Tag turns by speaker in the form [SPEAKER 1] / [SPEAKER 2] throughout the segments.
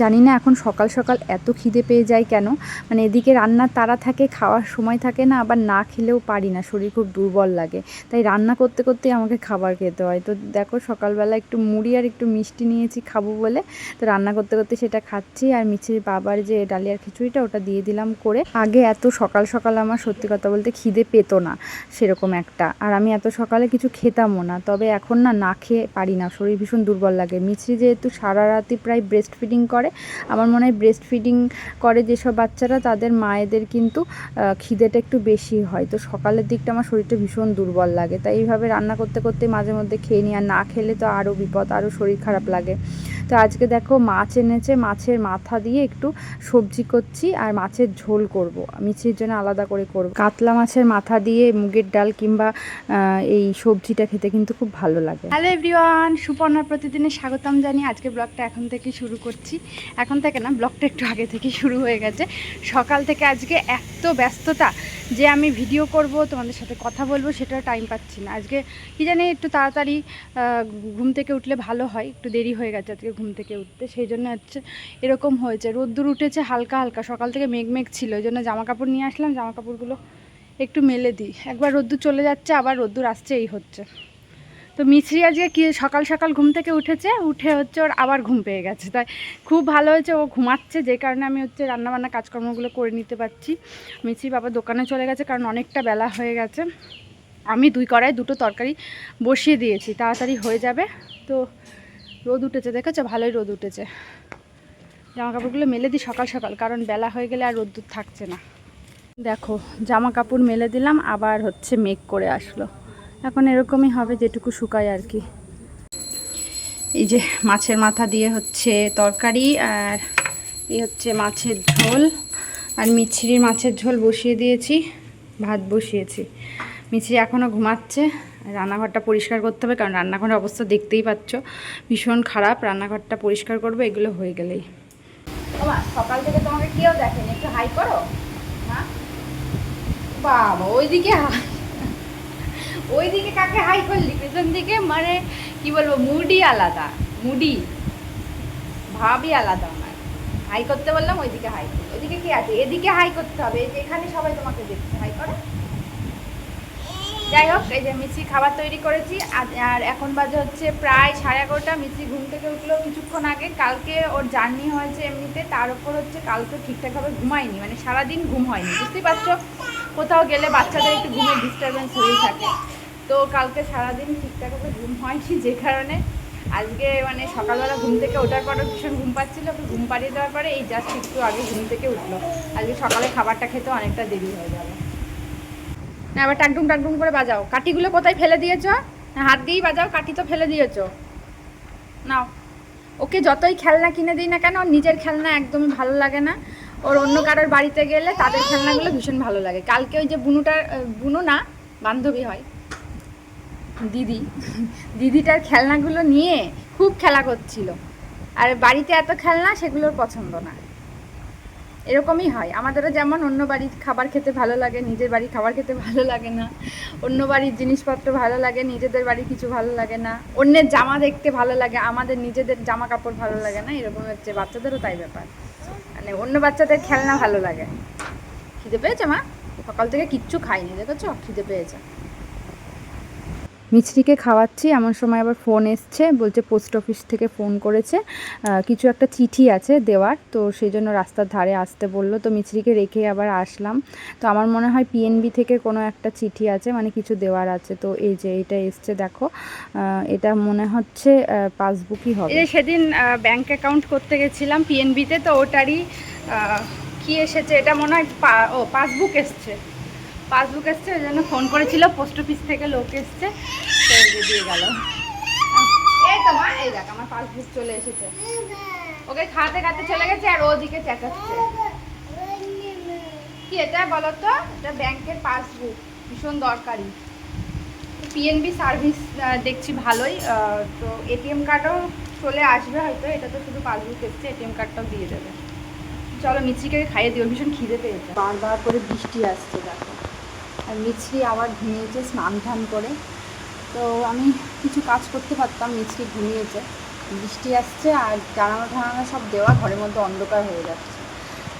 [SPEAKER 1] জানি না এখন সকাল সকাল এত খিদে পেয়ে যায় কেন? মানে এদিকে রান্নার তাড়া থাকে, খাওয়ার সময় থাকে না, আবার না খেলেও পারি না, শরীর খুব দুর্বল লাগে। তাই রান্না করতে করতেই আমাকে খাবার খেতে হয়। তো দেখো সকালবেলা একটু মুড়ি আর একটু মিষ্টি নিয়েছি খাব বলে। তো রান্না করতে করতে সেটা খাচ্ছি আর মিছির বাবার যে ডালিয়ার খিচুড়িটা ওটা দিয়ে দিলাম করে। আগে এত সকাল সকাল আমার সত্যি কথা বলতে খিদে পেতো না সেরকম একটা। আর আমি এত সকালে কিছু খেতামও না। তবে এখন না না খেয়ে পারি না। শরীর ভীষণ দুর্বল লাগে। মিছরি যেহেতু সারা রাতই প্রায় ব্রেস্ট ফিডিং করে আমার মনে হয় ব্রেস্ট ফিডিং করে যেসব বাচ্চারা, তাদের মায়েদের কিন্তু খিদেটা একটু বেশি হয়। তো সকালের দিকটা আমার শরীরটা ভীষণ দুর্বল লাগে। তাই এইভাবে রান্না করতে করতে মাঝে মধ্যে খেয়ে নিই। আর না খেলে তো আরও বিপদ, আরও শরীর খারাপ লাগে। তো আজকে দেখো মাছ এনেছে, মাছের মাথা দিয়ে একটু সবজি করছি আর মাছের ঝোল করব। মিছির জন্য আলাদা করে করব। কাতলা মাছের মাথা দিয়ে মুগের ডাল কিংবা এই সবজিটা খেতে কিন্তু খুব ভালো লাগে।
[SPEAKER 2] হ্যালো এভরিওয়ান, সুপর্ণার প্রতিদিনে স্বাগতম জানি আজকে ব্লগটা এখন থেকে শুরু করছি। এখন থেকে না, ব্লগটা একটু আগে থেকে শুরু হয়ে গেছে। সকাল থেকে আজকে এত ব্যস্ততা যে আমি ভিডিও করব, তোমাদের সাথে কথা বলব সেটা টাইম পাচ্ছি না। আজকে কি জানি একটু তাড়াতাড়ি ঘুম থেকে উঠলে ভালো হয়, একটু দেরি হয়ে গেছে আজকে ঘুম থেকে উঠতে, সেই জন্য হচ্ছে এরকম হয়েছে। রোদ্দুর উঠেছে হালকা হালকা, সকাল থেকে মেঘ মেঘ ছিল ওই জন্য জামা কাপড় নিয়ে আসলাম জামা কাপড়গুলো একটু মেলে দিই। একবার রোদ্দুর চলে যাচ্ছে, আবার রোদ্দুর আসছে, এই হচ্ছে। তো মিছরি আজকে কি সকাল সকাল ঘুম থেকে উঠেছে, উঠে হচ্ছে ওর আবার ঘুম পেয়ে গেছে। তাই খুব ভালো হয়েছে, ও ঘুমাচ্ছে, যে কারণে আমি হচ্ছে রান্নাবান্না কাজকর্মগুলো করে নিতে পারছি। মিছরি বাবা দোকানে চলে গেছে, কারণ অনেকটা বেলা হয়ে গেছে। আমি দুই কড়াই দুটো তরকারি বসিয়ে দিয়েছি, তাড়াতাড়ি হয়ে যাবে। তো রোদ উঠেছে, দেখেছ? ভালোই রোদ উঠেছে। জামা কাপড়গুলো মেলে দিই সকাল সকাল, কারণ বেলা হয়ে গেলে আর রোদ্দুর থাকছে না। দেখো জামা কাপড় মেলে দিলাম, আবার হচ্ছে মেঘ করে আসলো। এখন এরকমই হবে যেটুকু শুকায় আর কি। এই যে মাছের মাথা দিয়ে হচ্ছে তরকারি আর এই হচ্ছে মাছের ঝোল। আর মিছরির মাছের ঝোল বসিয়ে দিয়েছি ভাত বসিয়েছি। মিছরি এখনও ঘুমাচ্ছে রান্নাঘরটা পরিষ্কার করতে হবে কারণ রান্নাঘরের অবস্থা দেখতেই পাচ্ছ ভীষণ খারাপ। রান্নাঘরটা পরিষ্কার করব এগুলো হয়ে গেলেই। সকাল থেকে তোমাকে কেউ দেখেনি একটু হাই করো। হ্যাঁ? বাবা ওইদিকে হাই ওইদিকে কাকে হাই করলি? পেছন দিকে? মানে কি বলব, মুডই আলাদা মুডি ভাবই আলাদা আমার। হাই করতে বললাম, ওইদিকে হাই করো ওইদিকে কি আছে? এদিকে হাই করতে হবে। যে এখানে সবাই তোমাকে দেখছে। হাই করো। যাই হোক, এই যে মিষ্টি খাবার তৈরি করেছি। আর এখন বাজে হচ্ছে প্রায় সাড়ে এগারোটা। মিষ্টি ঘুম থেকে উঠল কিছুক্ষণ আগে। কালকে ওর জার্নি হয়েছে এমনিতে। তার উপর হচ্ছে কালকে ঠিকঠাকভাবে ঘুমায়নি। মানে সারাদিন ঘুম হয়নি। বুঝতেই পারছ? কোথাও গেলে বাচ্চাদের একটু ঘুমের ডিস্টারবেন্স হয়েই থাকে। তো কালকে সারাদিন ঠিকঠাকভাবে ঘুম হয়নি যে কারণে। আজকে মানে সকালবেলা ঘুম থেকে ওঠার পরে ভীষণ ঘুম পাচ্ছিল ওকে ঘুম পাড়িয়ে দেওয়ার পরে এই জাস্ট একটু আগে ঘুম থেকে উঠল। আজকে সকালে খাবারটা খেতে অনেকটা দেরি হয়ে যাবে। না আবার টাকডুম টাকডুম করে বাজাও। কাঠিগুলো কোথায় ফেলে দিয়েছ? হাত দিয়েই বাজাও, কাঠি তো ফেলে দিয়েছ। নাও। ওকে যতই খেলনা কিনে দিই না কেন, ওর নিজের খেলনা একদমই ভালো লাগে না। ওর অন্য কারোর বাড়িতে গেলে তাদের খেলনাগুলো ভীষণ ভালো লাগে। কালকে ওই যে বুনুটার বুনু না, বান্ধবী হয়। দিদি। দিদিটার খেলনাগুলো নিয়ে খুব খেলা করছিল। আর বাড়িতে এত খেলনা সেগুলোর পছন্দ না। এরকমই হয়। আমাদেরও যেমন অন্য বাড়ির খাবার খেতে ভালো লাগে, নিজের বাড়ির খাবার খেতে ভালো লাগে না। অন্য বাড়ির জিনিসপত্র ভালো লাগে, নিজেদের বাড়ির কিছু ভালো লাগে না। অন্যের জামা দেখতে ভালো লাগে, আমাদের নিজেদের জামা কাপড় ভালো লাগে না। এরকম হচ্ছে। বাচ্চাদেরও তাই ব্যাপার। মানে অন্য বাচ্চাদের খেলনা ভালো লাগে। খিদে পেয়েছে, মা? সকাল থেকে কিচ্ছু খাইনি, দেখেছ? খিদে পেয়েছে। মিছরিকে খাওয়াচ্ছি। এমন সময় আবার ফোন এসছে, বলছে পোস্ট অফিস থেকে ফোন করেছে। কিছু একটা চিঠি আছে দেওয়ার, তো সেই জন্য রাস্তার ধারে আসতে বলল। তো মিছরিকে রেখে আবার আসলাম। তো আমার মনে হয় পিএনবি থেকে কোনো একটা চিঠি আছে মানে কিছু দেওয়ার আছে। তো এই যে এটা এসছে, দেখো। এটা মনে হচ্ছে পাসবুকই হবে। সেদিন ব্যাংক অ্যাকাউন্ট করতে গেছিলাম পিএনবিতে তো ওটারই কি এসেছে? এটা মনে হয় ও, পাসবুক এসছে। পাসবুক এসছে, ওই জন্য ফোন করেছিল, পোস্ট অফিস থেকে লোক এসছে দিয়ে গেল। এই তো মা, এই দেখ, আমার পাসবুক চলে এসেছে। ওকে খাতে খাতে চলে গেছে, আর ওদিকে চেঁচাচ্ছে। কি এটা বলো তো? এটা ব্যাংকের পাসবুক, ভীষণ দরকারি। পিএনবি সার্ভিস দেখছি ভালোই তো এটিএম কার্ডও চলে আসবে হয়তো, এটা তো শুধু পাসবুক এসছে এটিএম কার্ডটাও দিয়ে দেবে। চলো মিছরিকে খাইয়ে দিও, ভীষণ খিদে পেয়েছে। বারবার করে বৃষ্টি আসছে, দেখো। আর মিছরি আবার ঘুমিয়েছে, স্নান ধান করে। তো আমি কিছু কাজ করতে পারতাম, মিছরি ঘুমিয়েছে। বৃষ্টি আসছে আর জানালা টানালা সব দেওয়া ঘরের মধ্যে অন্ধকার হয়ে যাচ্ছে।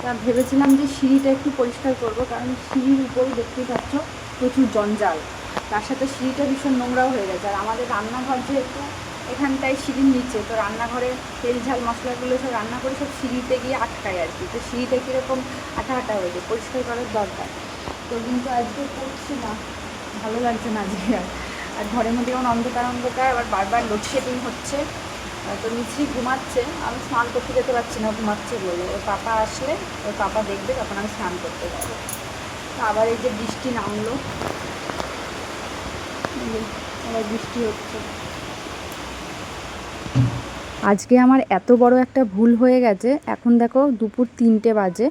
[SPEAKER 2] তা ভেবেছিলাম যে সিঁড়িটা একটু পরিষ্কার করব, কারণ সিঁড়ির উপরে দেখতেই পাচ্ছ প্রচুর জঞ্জাল। তার সাথে সিঁড়িটা ভীষণ নোংরাও হয়ে গেছে। আর আমাদের রান্নাঘর যেহেতু এখানটায় সিঁড়ির নিচে, তো রান্নাঘরে তেল, ঝাল, মশলাগুলো সব রান্না করে সব সিঁড়িতে গিয়ে আটকায় আর কি। তো সিঁড়িটা কীরকম আঠা আঠা হয়ে যায়, পরিষ্কার করার দরকার। তো কিন্তু আজকে করছি না। ভালো লাগছে না আজকে। আর আর ঘরের মধ্যে যেমন অন্ধকার অন্ধকার, আবার বারবার লোডশেডিং হচ্ছে। তো মিছরি ঘুমাচ্ছে। আমি স্নান করতে যেতে পারছি না ঘুমাচ্ছে বলে। ওর পাপা আসলে, ওর পাপা দেখবে, তখন আমি স্নান করতে যাব। তো আবার এই যে বৃষ্টি নামলো। আবার বৃষ্টি হচ্ছে। আজকে আমার এত বড় একটা ভুল হয়ে গেছে। এখন দেখো দুপুর তিনটে বাজে।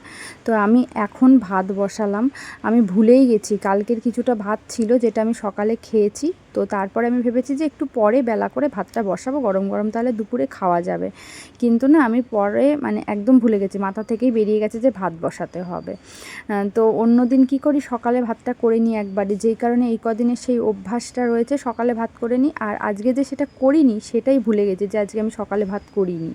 [SPEAKER 2] তো আমি এখন ভাত বসালাম। আমি ভুলেই গেছি। কালকের কিছুটা ভাত ছিল যেটা আমি সকালে খেয়েছি। তো তারপরে আমি ভেবেছি যে একটু পরে বেলা করে ভাতটা বসাবো, গরম গরম তাহলে দুপুরে খাওয়া যাবে। কিন্তু না, আমি পরে মানে একদম ভুলে গেছি, মাথা থেকেই বেরিয়ে গেছে যে ভাত বসাতে হবে। তো অন্য দিন কী করি? সকালে ভাতটা করে নিই একবারে। যেই কারণে এই কদিনের সেই অভ্যাসটা রয়েছে, সকালে ভাত করে নিই। আর আজকে যে সেটা করিনি, সেটাই ভুলে গেছি যে আজকে আমি সকালে ভাত করিনি।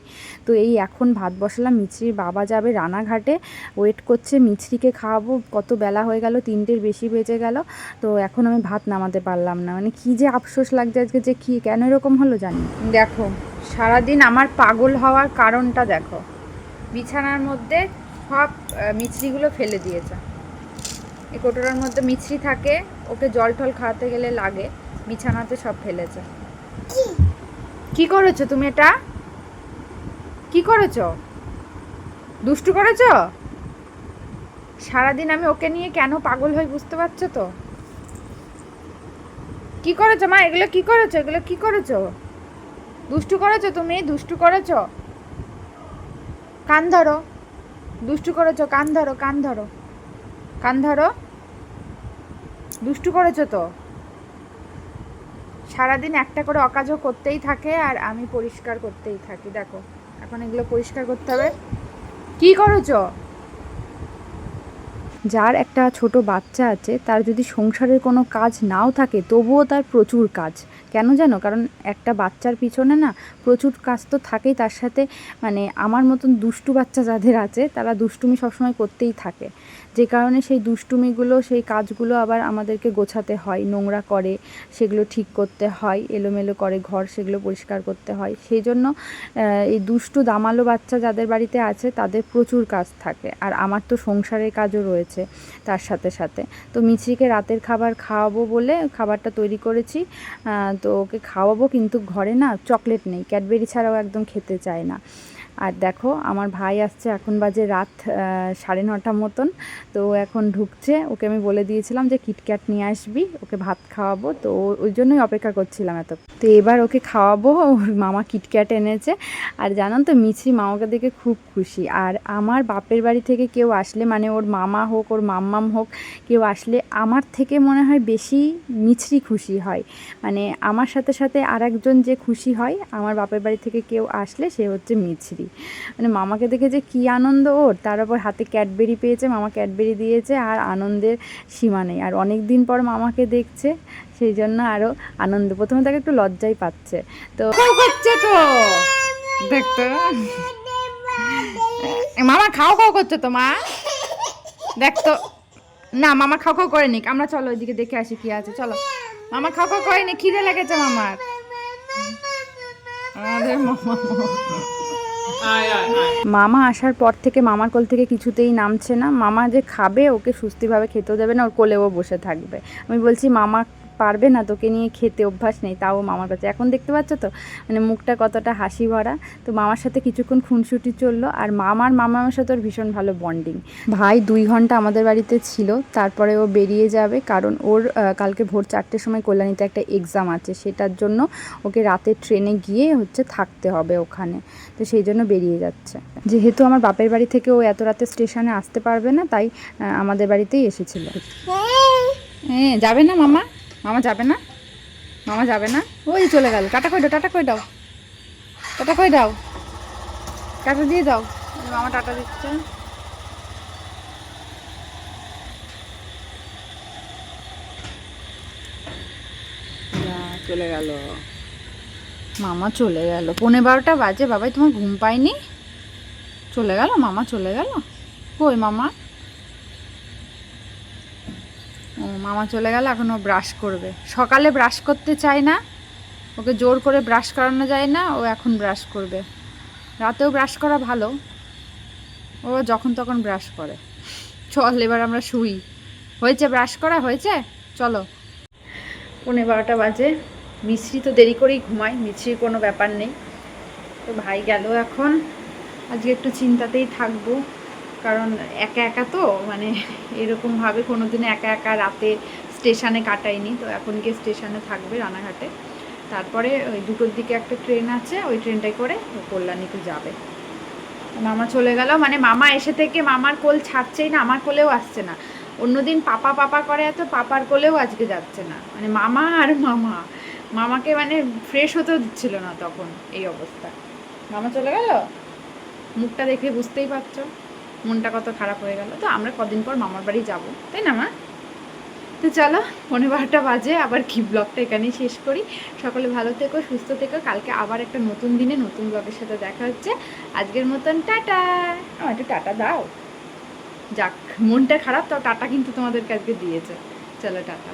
[SPEAKER 2] তো এই এখন ভাত বসালাম, মিছরির বাবা যাবে রানাঘাটে। ওয়েট করছে, মিছরিকে খাওয়াবো। কত বেলা হয়ে গেল, তিনটের বেশি বেজে গেল। তো এখন আমি ভাত নামাতে পারলাম না। মানে কি যে আফসোস লাগছে আজকে, যে কি, কেন এরকম হলো জানি দেখো, সারাদিন আমার পাগল হওয়ার কারণটা দেখো। বিছানার মধ্যে সব মিছরিগুলো ফেলে দিয়েছে। এই কোটোরার মধ্যে মিছরি থাকে, ওকে জল টল খাওয়াতে গেলে লাগে, বিছানাতে সব ফেলেছে। কি করেছ তুমি এটা? কি করেছ? দুষ্টু করেছ? সারাদিন আমি ওকে নিয়ে কেন পাগল হই বুঝতে পারছ তো? কি করেছ মা? এগুলো কি করেছ? এগুলো কি করেছ? দুষ্টু করেছ তুমি? দুষ্টু করেছ? কান ধরো। দুষ্টু করেছ? কান ধরো কান ধরো। কান ধরো। দুষ্টু করেছ তো? সারাদিন একটা করে অকাজও করতেই থাকে আর আমি পরিষ্কার করতেই থাকি। দেখো, এখন এগুলো পরিষ্কার করতে হবে। কি করেছ? যার একটা ছোট বাচ্চা আছে, তার যদি সংসারের কোনো কাজ নাও থাকে, তবুও তার প্রচুর কাজ। কেন জানো? কারণ একটা বাচ্চার পিছনে না প্রচুর কাজ তো থাকেই, তার সাথে মানে আমার মতন দুষ্টু বাচ্চা যাদের আছে, তারা দুষ্টুমি সবসময় করতেই থাকে। যে কারণে সেই দুষ্টুমিগুলো, সেই কাজগুলো আবার আমাদেরকে গোছাতে হয়, নোংরা করে, সেগুলো ঠিক করতে হয়, এলোমেলো করে ঘর, সেগুলো পরিষ্কার করতে হয়। সেই জন্য এই দুষ্টু দামালো বাচ্চা যাদের বাড়িতে আছে, তাদের প্রচুর কাজ থাকে। আর আমার তো সংসারের কাজও রয়েছে তার সাথে সাথে। তো মিছরিকে রাতের খাবার খাওয়াবো বলে খাবারটা তৈরি করেছি। তো ওকে খাওয়াবো কিন্তু ঘরে না চকলেট নেই। ক্যাডবেরি ছাড়াও একদম খেতে চায় না। আর দেখো, আমার ভাই আসছে এখন বাজে রাত সাড়ে নটা মতন। তো এখন ঢুকছে। ওকে আমি বলে দিয়েছিলাম যে কিটক্যাট নিয়ে আসবি, ওকে ভাত খাওয়াবো। তো ওই জন্যই অপেক্ষা করছিলাম এত। তো এবার ওকে খাওয়াবো, ওর মামা কিটক্যাট এনেছে। আর জানান তো মিছরি মামাকে দেখে খুব খুশি। আর আমার বাপের বাড়ি থেকে কেউ আসলে মানে ওর মামা হোক, ওর মাম্মাম হোক, কেউ আসলে আমার থেকে মনে হয় বেশি মিছরি খুশি হয়। মানে আমার সাথে সাথে আর একজন যে খুশি হয়, আমার বাপের বাড়ি থেকে কেউ আসলে সে হচ্ছে মিছরি। মানে মামাকে দেখে যে কী আনন্দ ওর, তার উপর হাতে ক্যাডবেরি পেয়েছে, মামা ক্যাডবেরি দিয়েছে, আর আনন্দের সীমা নেই। আর অনেক দিন পর মামাকে দেখছে, সেই জন্য আরও আনন্দ। প্রথমে তাকে একটু লজ্জাই পাচ্ছে। তো দেখতো? মামা খাও খাও করছে তো, মা। দেখতো না, মামা খাও খাও করে নিক। আমরা চলো ওইদিকে দেখে আসি কি আছে। চলো। মামা খাও খাও করেনি খিদে লেগেছে মামার। আমাদের মামা। মামা আসার পর থেকে মামার কোল থেকে কিছুতেই নামছে না। মামা যে খাবে, ওকে সুস্থিভাবে খেতেও দেবে না, ওর কোলেও বসে থাকবে। আমি বলছি, মামা পারবে না তোকে নিয়ে খেতে অভ্যাস নেই তাও মামার কাছে। এখন দেখতে পাচ্ছ তো? মানে মুখটা কতটা হাসি ভরা। তো মামার সাথে কিছুক্ষণ খুনসুটি চলল আর মামার মামার সাথে ওর ভীষণ ভালো বন্ডিং ভাই দুই ঘণ্টা আমাদের বাড়িতে ছিল তারপরে ও বেরিয়ে যাবে কারণ ওর কালকে ভোর চারটের সময় কল্যাণীতে একটা এক্সাম আছে সেটার জন্য ওকে রাতে ট্রেনে গিয়ে হচ্ছে থাকতে হবে ওখানে। তো সেই জন্য বেরিয়ে যাচ্ছে। যেহেতু আমার বাপের বাড়ি থেকে ও এত রাতে স্টেশনে আসতে পারবে না তাই আমাদের বাড়িতেই এসেছিল। হ্যাঁ যাবে না মামা? মামা যাবে না? মামা যাবে না? ওই চলে গেল। টাটা কই দাও টাটা কই দাও। টাটা কই দাও। টাটা দিয়ে দাও। মামা টাটা দিচ্ছে। চলে গেল। মামা চলে গেল। পৌনে বারোটা বাজে বাবাই তোমার ঘুম পায়নি। চলে গেল মামা চলে গেল। কই মামা ও মামা চলে গেল, এখন ও ব্রাশ করবে। সকালে ব্রাশ করতে চায় না, ওকে জোর করে ব্রাশ করানো যায় না, ও এখন ব্রাশ করবে। রাতেও ব্রাশ করা ভালো, ও যখন তখন ব্রাশ করে। চল, এবার আমরা শুই। হয়েছে ব্রাশ করা, হয়েছে? চলো। পৌনে বারোটা বাজে। মিশ্রি তো দেরি করেই ঘুমায় মিশ্রির কোনো ব্যাপার নেই। তো ভাই গেল এখন। আজকে একটু চিন্তাতেই থাকব। কারণ একা একা তো মানে এরকমভাবে কোনো দিন একা একা রাতে স্টেশনে কাটাইনি। তো এখন গিয়ে স্টেশনে থাকবে রানাঘাটে। তারপরে ওই দুটোর দিকে একটা ট্রেন আছে, ওই ট্রেনটাই করে কল্যাণীতে যাবে। মামা চলে গেল মানে মামা এসে থেকে মামার কোল ছাড়ছেই না, আমার কোলেও আসছে না। অন্যদিন পাপা পাপা করে এত, পাপার কোলেও আজকে যাচ্ছে না। মানে মামা আর মামা। মামাকে মানে ফ্রেশ হতেও দিচ্ছিল না তখন এই অবস্থা। মামা চলে গেল? মুখটা দেখে বুঝতেই পারছ? মনটা কত খারাপ হয়ে গেল। তো আমরা কদিন পর মামার বাড়ি যাব তাই না মা? তো চলো পনেরো বারোটা বাজে আবার কি ব্লগটা এখানেই শেষ করি। সকলে ভালো থেকো সুস্থ থেকো কালকে আবার একটা নতুন দিনে নতুন ব্লগের সাথে দেখা হচ্ছে। আজকের মতন টাটা। আমার একটু টাটা দাও। যাক মনটা খারাপ তাও টাটা কিন্তু তোমাদেরকে আজকে দিয়েছে। চলো টাটা।